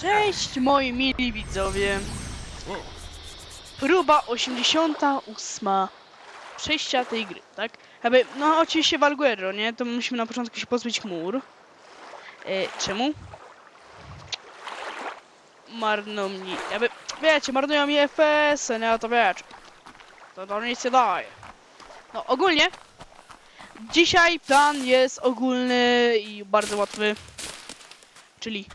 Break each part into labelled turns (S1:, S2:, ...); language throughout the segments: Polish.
S1: Cześć moi mili widzowie. Próba 88 przejścia tej gry, tak? Jakby, no oczywiście Valguero, nie? To musimy na początku się pozbyć chmur. E, czemu? Marno mi, jakby, wiecie, marnują mi FPS, nie? A to wiecie. To to nic nie daje. No ogólnie, dzisiaj plan jest ogólny i bardzo łatwy. Czyli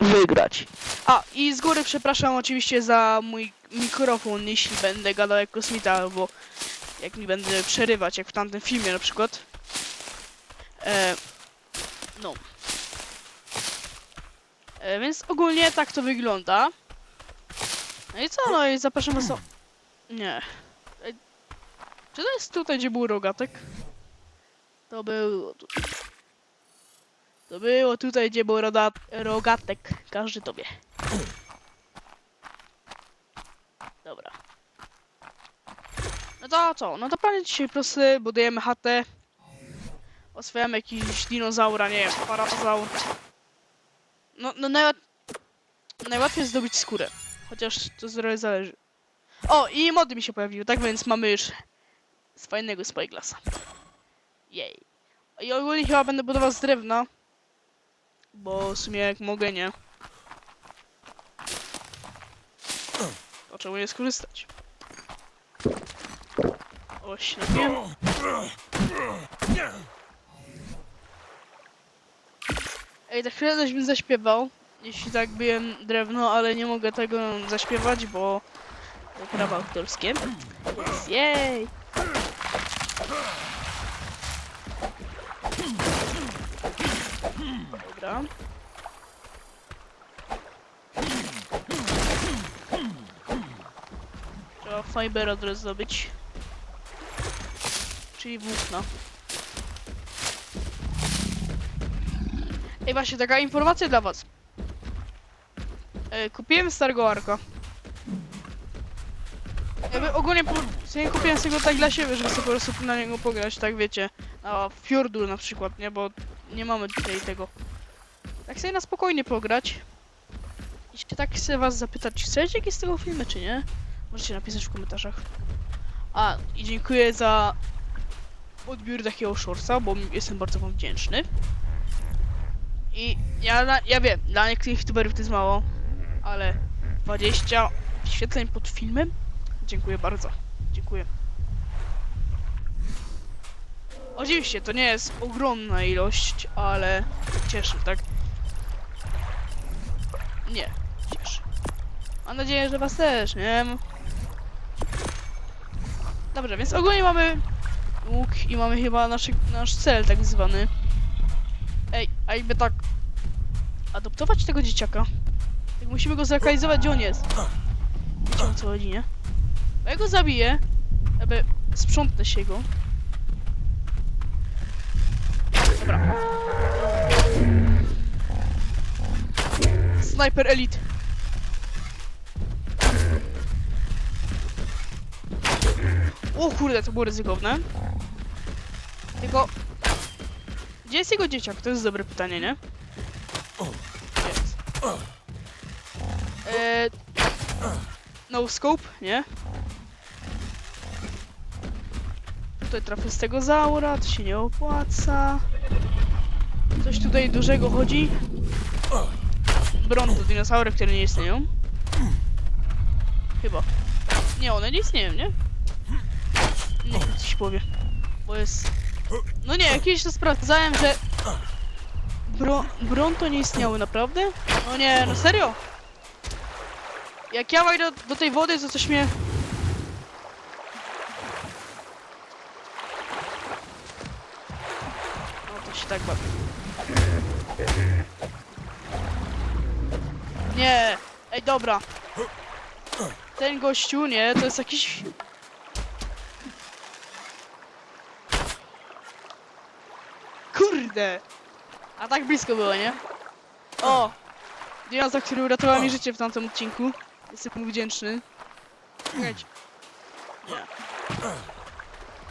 S1: wygrać. A, i z góry przepraszam oczywiście za mój mikrofon, jeśli będę gadał jak kosmita, bo jak mi będę przerywać, jak w tamtym filmie na przykład. E, no. E, więc ogólnie tak to wygląda. No i co, no i zapraszam was o... Nie. E, czy to jest tutaj, gdzie był rogatek? To było tu. To było tutaj, gdzie był rogatek. Każdy to wie. Dobra. No to co? No to jest dzisiaj prosty. Budujemy chatę. Oswajamy jakiś dinozaura, nie wiem, parazaur. No, no najłat... najłatwiej jest zdobyć skórę. Chociaż to zdrowie zależy. O, i mody mi się pojawiły, tak więc mamy już z fajnego Spyglassa. Jej. I ogólnie chyba będę budował z drewna. Bo w sumie jak mogę, nie. To czemu nie skorzystać? Oś, napiłem. Ej, tak chwilę coś bym zaśpiewał. Jeśli tak byłem drewno, ale nie mogę tego zaśpiewać, bo prawa autorskie. Więc jej! Dobra. Trzeba fiber od razu zdobyć. Czyli włókna. Ej, właśnie, taka informacja dla was. E, kupiłem starego arka. Jakby ogólnie po, sensie kupiłem sobie go tak dla siebie, żeby sobie po prostu na niego pograć, tak wiecie. Na Fjordu na przykład, nie? Bo nie mamy tutaj tego. Tak sobie na spokojnie pograć. I się tak chcę was zapytać, chcecie jakieś z tego filmy, czy nie? Możecie napisać w komentarzach. A, i dziękuję za odbiór takiego shortsa, bo jestem bardzo wam wdzięczny. I ja, ja wiem, dla niektórych youtuberów to jest mało, ale 20 wyświetleń pod filmem? Dziękuję bardzo. Dziękuję. Oczywiście, to nie jest ogromna ilość, ale cieszy, tak? Nie, cieszy. Mam nadzieję, że was też, nie? Dobrze, więc ogólnie mamy łuk i mamy chyba nasz, nasz cel tak zwany. Ej, a jakby tak adoptować tego dzieciaka? Tak musimy go zlokalizować, gdzie on jest. Wiecie o co chodzi, nie? Bo ja go zabiję, jakby sprzątnę się go. Sniper Elite. O kurde, to było ryzykowne. Tylko... Gdzie jest jego dzieciak? To jest dobre pytanie, nie? Jest. Eee, no scope, nie? Tutaj trafię z tego zaura, to się nie opłaca. Coś tutaj dużego chodzi. Bron to dinozaury, które nie istnieją. Chyba. Nie, one nie istnieją, nie? Nie, coś powie. Bo jest... No nie, jakieś to sprawdzałem, że... Bro... Bron to nie istniały, naprawdę? No nie, no serio? Jak ja wejdę do, do tej wody, to coś mnie... No to się tak bawi. Nie! Ej, dobra. Ten gościu, nie, to jest jakiś... Kurde! A tak blisko było, nie? O! Dinozaur, który uratował mi życie w tamtym odcinku. Jestem mu wdzięczny. Nie.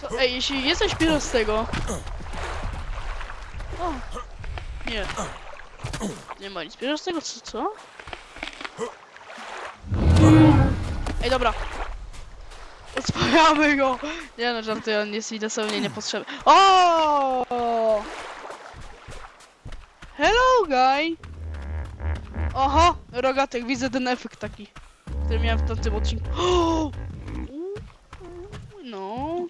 S1: To, ej, jeśli jest coś pierwszy z tego... O! Nie. Nie ma nic tego, co? co? Ej, dobra. Uspokajamy go. Nie no, żartuję, on jest mi dosłownie niepotrzebny. O! Hello, guy. Oho, rogatek, widzę ten efekt taki, który miałem w tamtym odcinku. No.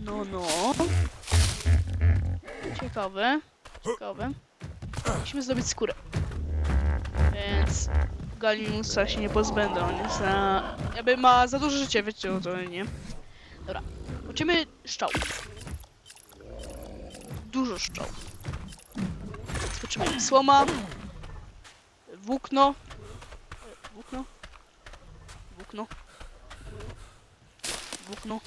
S1: No, no. Ciekawe. Ciekawe. Musimy zdobyć skórę. Więc Galimusa się nie pozbędę, on jest za... Jakby ma za dużo życia, wiecie o to, nie? Dobra. Uczymy szczał. Dużo szczał. Skoczymy słoma. Włókno. Włókno. Włókno. Włókno.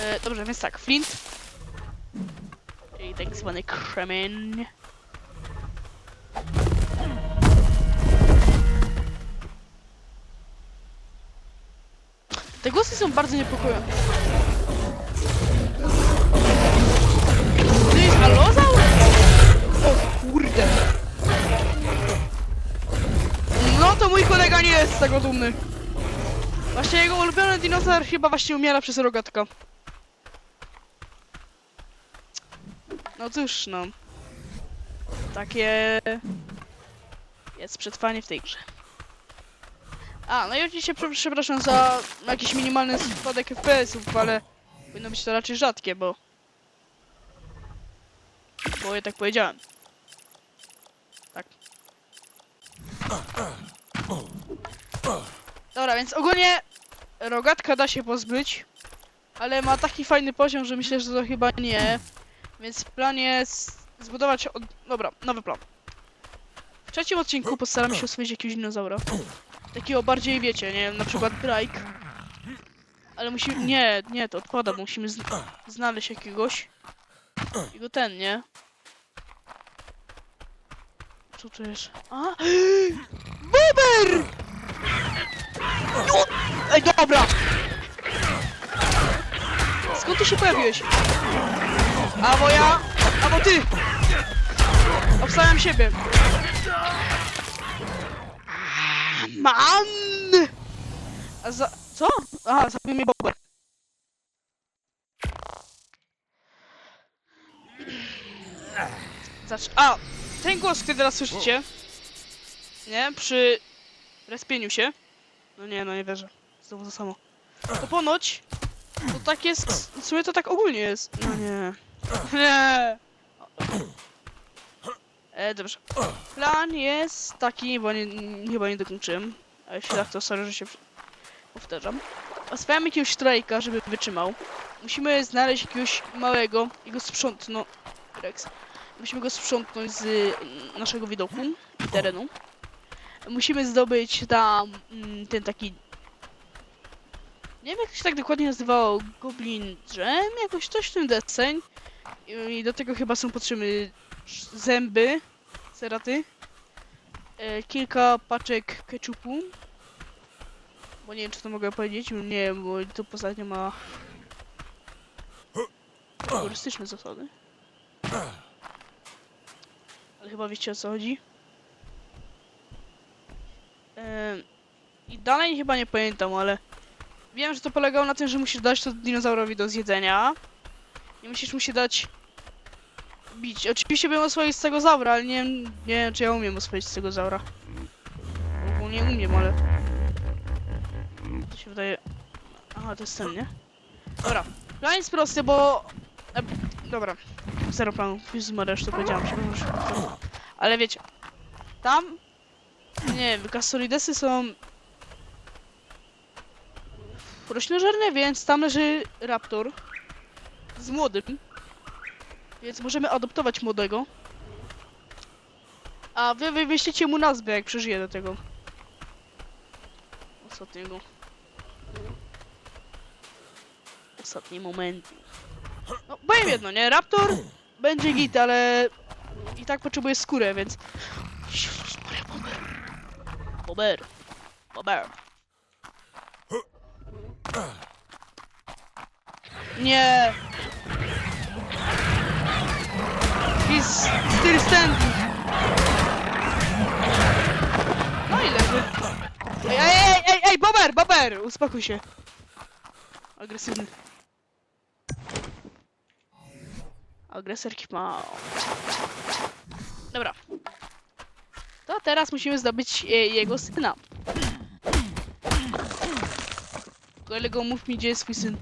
S1: E, dobrze, więc tak, flint. Czyli tak zwany kremen. Te głosy są bardzo niepokojące. To jest alozaur? O kurde. No to mój kolega nie jest z tego dumny. Właśnie jego ulubiony dinozaur chyba właśnie umiera przez rogatka. No cóż, no. Takie... Jest przetrwanie w tej grze. A, no i oczywiście prze- przepraszam za jakiś minimalny spadek FPS-ów, ale powinno być to raczej rzadkie, bo... Bo ja tak powiedziałem. Tak. Dobra, więc ogólnie rogatka da się pozbyć, ale ma taki fajny poziom, że myślę, że to chyba nie. Więc plan jest zbudować od... Dobra, nowy plan. Trzecim odcinku postaramy się oswoić jakiegoś dinozaura. Takiego bardziej, wiecie, nie na przykład Drake. Ale musimy... Nie, nie, to odpada, musimy zn znaleźć jakiegoś. I go ten, nie? Co to jest? A! Bober! No! Ej, dobra! Skąd ty się pojawiłeś? Albo ja, albo ty! Obstawiam siebie. Man! A za... co? Aha, zabił mnie Bober. Zacz... A! Ten głos, który teraz słyszycie, nie? Przy respieniu się. No nie, no nie wierzę. Znowu to samo. To ponoć, to tak jest, w sumie to tak ogólnie jest. No nie. Nie. E, dobrze. Plan jest taki, bo nie, chyba nie dokończyłem. A jeśli tak, to sorry, że się powtarzam. Oswajamy jakiegoś strajka, żeby wytrzymał. Musimy znaleźć jakiegoś małego i go sprzątnąć. Rex. Musimy go sprzątnąć z y, naszego widoku i terenu. Musimy zdobyć tam mm, ten taki. Nie wiem jak się tak dokładnie nazywało. Goblin drzem? Jakoś coś w tym deseń. I, do tego chyba są potrzebne zęby, seraty, e, kilka paczek ketchupu. Bo nie wiem, czy to mogę powiedzieć, nie wiem, bo to poza tym ma turystyczne zasady. Ale chyba wiecie o co chodzi. Em, I dalej chyba nie pamiętam, ale wiem, że to polegało na tym, że musisz dać to dinozaurowi do zjedzenia. I musisz mu się dać bić. Oczywiście bym oswoić z tego zaura, ale nie, nie wiem, czy ja umiem oswoić z tego zaura. Ogólnie umiem, ale... To się wydaje... Aha, to jest ten, nie? Dobra. Plan jest prosty, bo... E, dobra. Zero planu. Już to powiedziałam, przepraszam. Ale wiecie... Tam... Nie wiem, kasolidesy są... Roślinożerne, więc tam leży raptor. Z młodym. Więc możemy adoptować młodego. A wy wymyślicie mu nazwę, jak przeżyje do tego. Ostatniego. Ostatni moment. No, powiem jedno, nie? Raptor będzie git, ale i tak potrzebuje skórę, więc... Jezus Maria, Bober. Bober. Bober. Nie. jest styl wstępny. No i leży. Ej, ej, ej, ej, ej, bober, bober! Uspokój się. Agresywny. Agresorki ma. Dobra. To teraz musimy zdobyć e, jego syna. Kolego, mów mi, gdzie jest twój syn.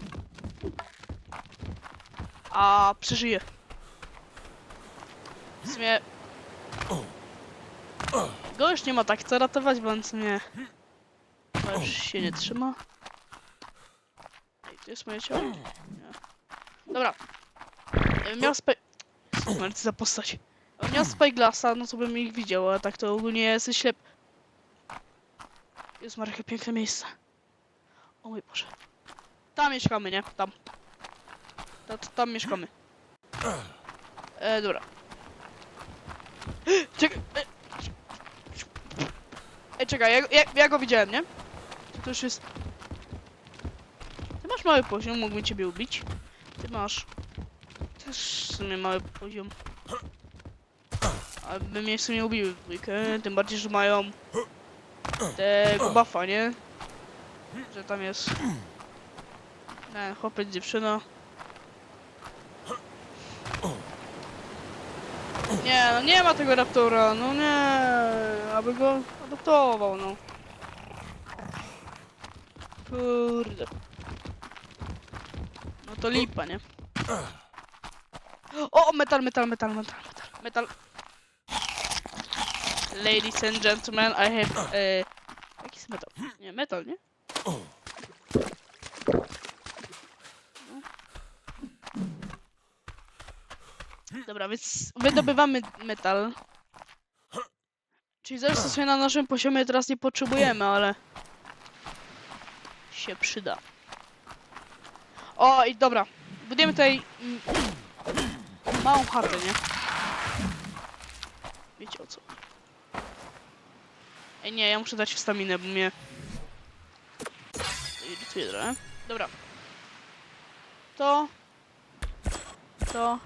S1: A przeżyje. W sumie... Go już nie ma tak co ratować, bo on w sumie... Chyba już się nie trzyma. Ej, to jest moje ciało? Nie. Dobra. Jakbym miał spe... Za postać. Jakbym miał Spyglassa, no to bym ich widział, tak to ogólnie jestem ślep... Jest marche piękne miejsce. O mój Boże. Tam mieszkamy, nie? Tam. Ta, ta, tam mieszkamy. E, dobra. Czekaj. E, Ej, czekaj, ja, ja, ja go widziałem, nie? To, już jest... Ty masz mały poziom, mógłbym ciebie ubić. Ty masz... Też w sumie mały poziom. A by mnie w sumie ubiły w tym bardziej, że mają... Tego buffa, nie? Że tam jest... Nie, chłopiec, dziewczyna. Nie, no nie ma tego raptora, no nie, aby go adoptował, no. Kurde. No to lipa, nie? O, metal, metal, metal, metal, metal, metal. Ladies and gentlemen, I have, e, jaki jest metal? Nie, metal, nie? Dobra, więc wydobywamy metal. Czyli co sobie na naszym poziomie teraz nie potrzebujemy, ale... się przyda. O, i dobra. Budujemy tutaj... mm, małą chatę, nie? Wiecie o co. Ej, nie, ja muszę dać staminę, bo mnie... irytuje trochę. Dobra. To... To...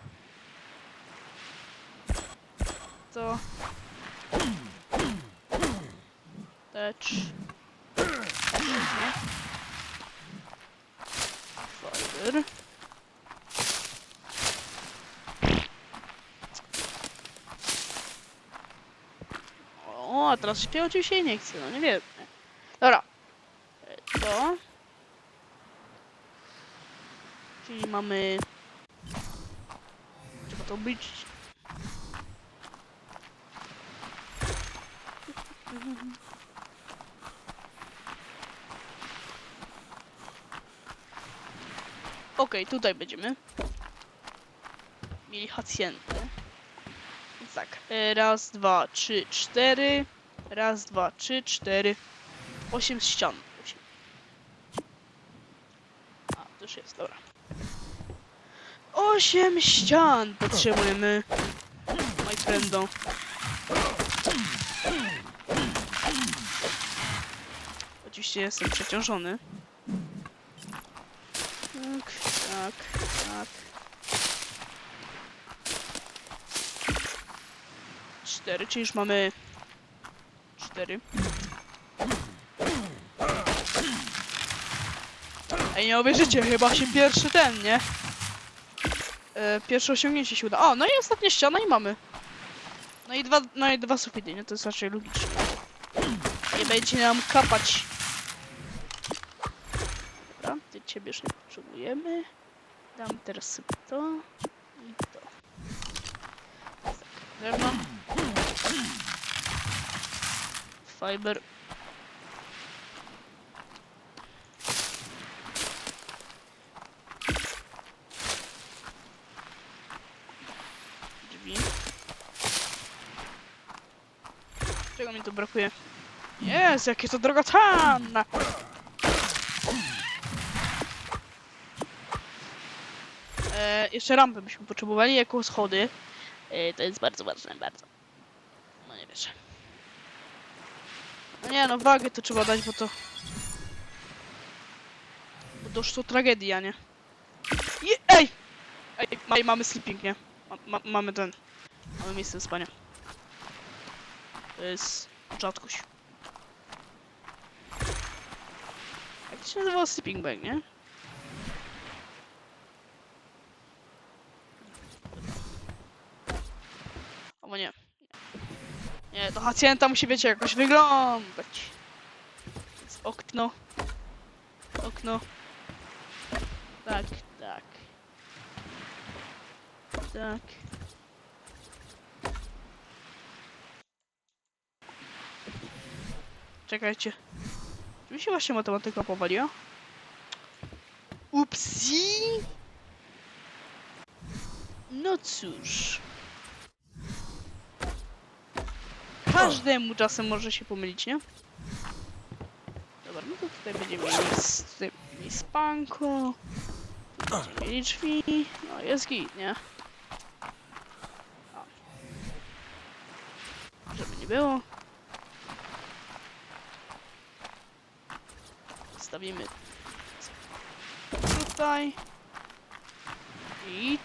S1: to... Tecz... Fiber. O, a teraz się oczywiście nie chce, no nie wiem. Dobra. To... Czyli mamy... Trzeba to być Okej, tutaj będziemy. Mieli hacjentę. Tak. e, Raz, dwa, trzy, cztery. Raz, dwa, trzy, cztery. Osiem ścian. Osiem. A, już jest, dobra. Osiem ścian potrzebujemy. My friendo. Oczywiście jestem przeciążony. 4, czyli już mamy 4. Ej, nie uwierzycie, chyba się pierwszy ten, nie? E, pierwsze osiągnięcie się uda. O, no i ostatnia ściana i mamy. No i dwa, no i dwa sufity, nie? To jest raczej logiczne. Nie będzie nam kapać. Dobra, ty ciebie już nie potrzebujemy. Dam teraz to i to. Tak, Drewno. Fiber. Drzwi. Czego mi tu brakuje? Jest, jakie to drogocenne! E, jeszcze rampy byśmy potrzebowali, jako schody. E, to jest bardzo ważne, bardzo. Wiesz. No nie no, wagę to trzeba dać, bo to... Bo to już to tragedia, nie? Je, ej! Ej, ma, mamy sleeping, nie? Ma, ma, mamy ten... Mamy miejsce spania. To jest rzadkość. To się nazywało Sleeping Bag, nie? Albo nie. Nie, to hacjenta musi, wiecie, jakoś wyglądać. Okno. Okno. Tak, tak. Tak. Czekajcie. Czy mi się właśnie matematyka powaliła? Upsi! No cóż. Każdemu czasem może się pomylić, nie? Dobra, no to tutaj będziemy mieli, tutaj mieli spanko. Będziemy mieli drzwi. No jest git, nie? O. Żeby nie było. Stawimy tutaj i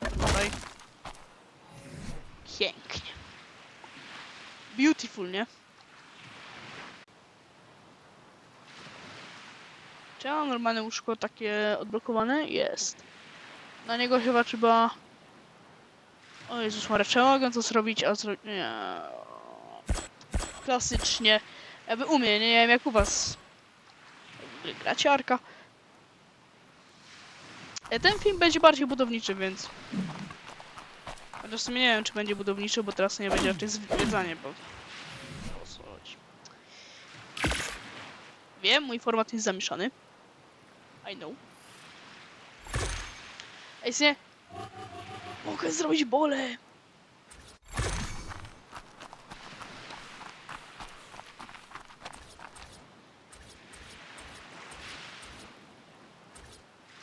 S1: tutaj. Pięknie. Beautiful, nie? Czy ja mam normalne łóżko takie odblokowane? Jest. Na niego chyba trzeba... O Jezus Maria, ja mogę to zrobić, a zro... Nie. Klasycznie. Ja by umie, nie wiem jak u was. Graciarka. E, Ten film będzie bardziej budowniczy, więc... Chociaż w sumie nie wiem, czy będzie budowniczy, bo teraz nie będzie raczej zwiedzanie, bo... Wiem, mój format jest zamieszany. I know. Ej, nie. Mogę zrobić bole!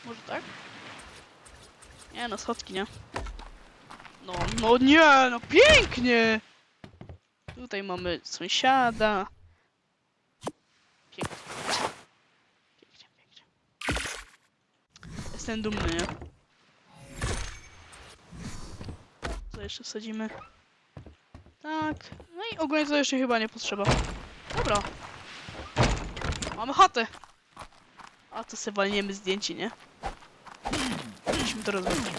S1: Może tak? Nie no, schodki, nie? No, no nie, no pięknie! Tutaj mamy sąsiada. Pięknie. Pięknie, pięknie. Jestem dumny? Co jeszcze wsadzimy? Tak. No i ogólnie to jeszcze chyba nie potrzeba. Dobra. Mamy chatę. A to sobie walniemy zdjęcie, nie? Musimy to rozwiązać.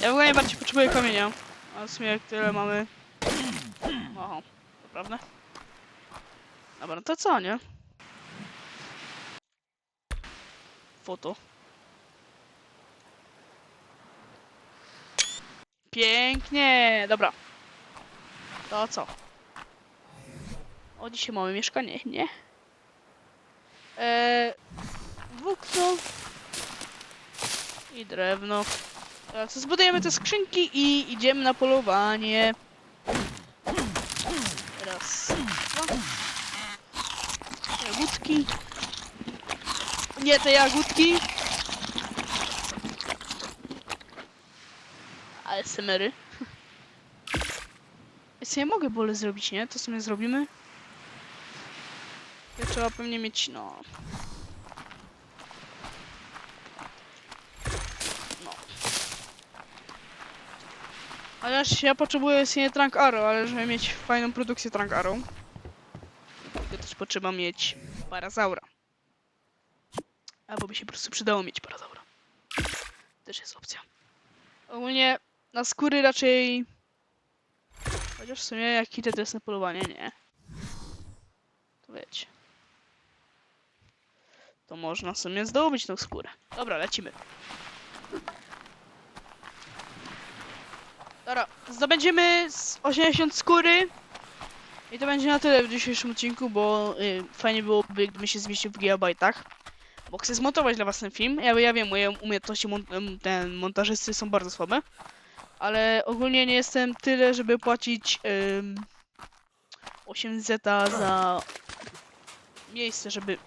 S1: Ja w ogóle najbardziej potrzebuję kamienia. A w sumie tyle mamy... Aha, to? Dobra, no to co, nie? Foto. Pięknie, dobra. To co? O, dzisiaj mamy mieszkanie, nie? Eee, włókno i drewno. Teraz zbudujemy te skrzynki i idziemy na polowanie. Raz, dwa. Jagódki. Nie te jagódki. Ale semery. Ja mogę bole zrobić, nie? To sobie zrobimy. To trzeba pewnie mieć. No. Chociaż ja potrzebuję sobie Trunk Arrow, ale żeby mieć fajną produkcję Trunk Arrow, to też potrzeba mieć Parazaura. Albo by się po prostu przydało mieć Parazaura. Też jest opcja. Ogólnie na skóry raczej... Chociaż w sumie jak idę teraz na polowanie, nie. To wiecie. To można w sumie zdobyć tą skórę. Dobra, lecimy. Dobra, zdobędziemy z 80 skóry. I to będzie na tyle w dzisiejszym odcinku, bo y, fajnie byłoby, gdyby się zmieścił w gigabajtach. Bo chcę zmontować dla was ten film. Ja, ja wiem, moje umiejętności mon ten, montażysty są bardzo słabe. Ale ogólnie nie jestem tyle, żeby płacić ym, 8 zeta za miejsce, żeby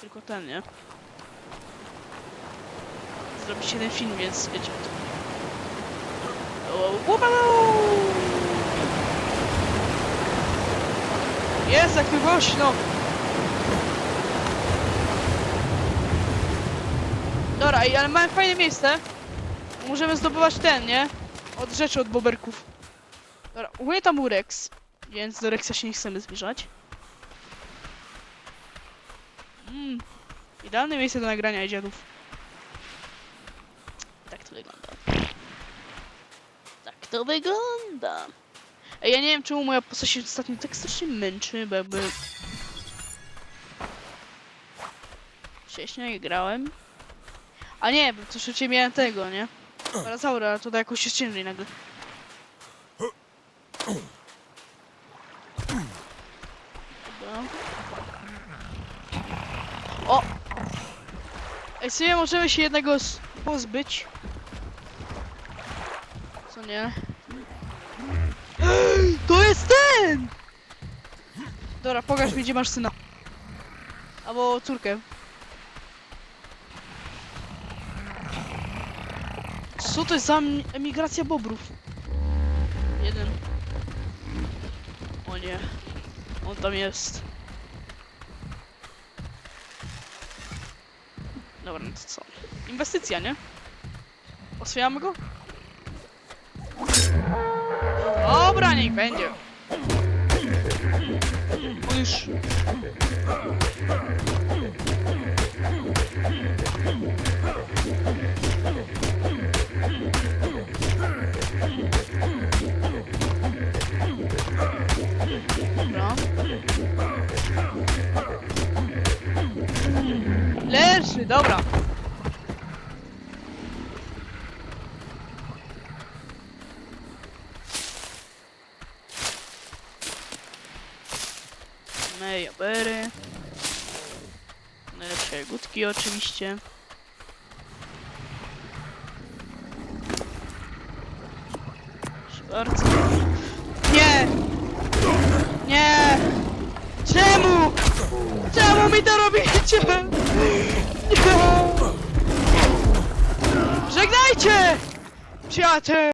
S1: tylko ten, nie? Zrobić jeden film, więc wiecie. Jest, jak tu głośno! Dobra, ale mamy fajne miejsce. Możemy zdobywać ten, nie? Od rzeczy, od boberków. Dobra, ogólnie tam był. Więc do Rexa się nie chcemy zbliżać. Mm, idealne miejsce do nagrania dziadów. Tak to wygląda. To wygląda. Ej, ja nie wiem czemu moja postać się ostatnio tak strasznie męczy, bo jakby... Wcześniej nie grałem. A nie, bo to szybciej miałem tego, nie? Parazaura, to da jakoś jest ciężej nagle. Dobra. O! Ej, sobie możemy się jednego pozbyć. Co nie? Jest ten! Dobra, pokaż mi, gdzie masz syna. Albo córkę. Co to jest za em- emigracja bobrów? Jeden. O nie. On tam jest. Dobra, no to co? Inwestycja, nie? Oswajamy go? Dobra, niech będzie. On już... Dobra. Leży, dobra. Oczywiście. Bardzo. Nie! Nie! Czemu? Czemu mi to robicie? Nie! Żegnajcie! Przyjaciel!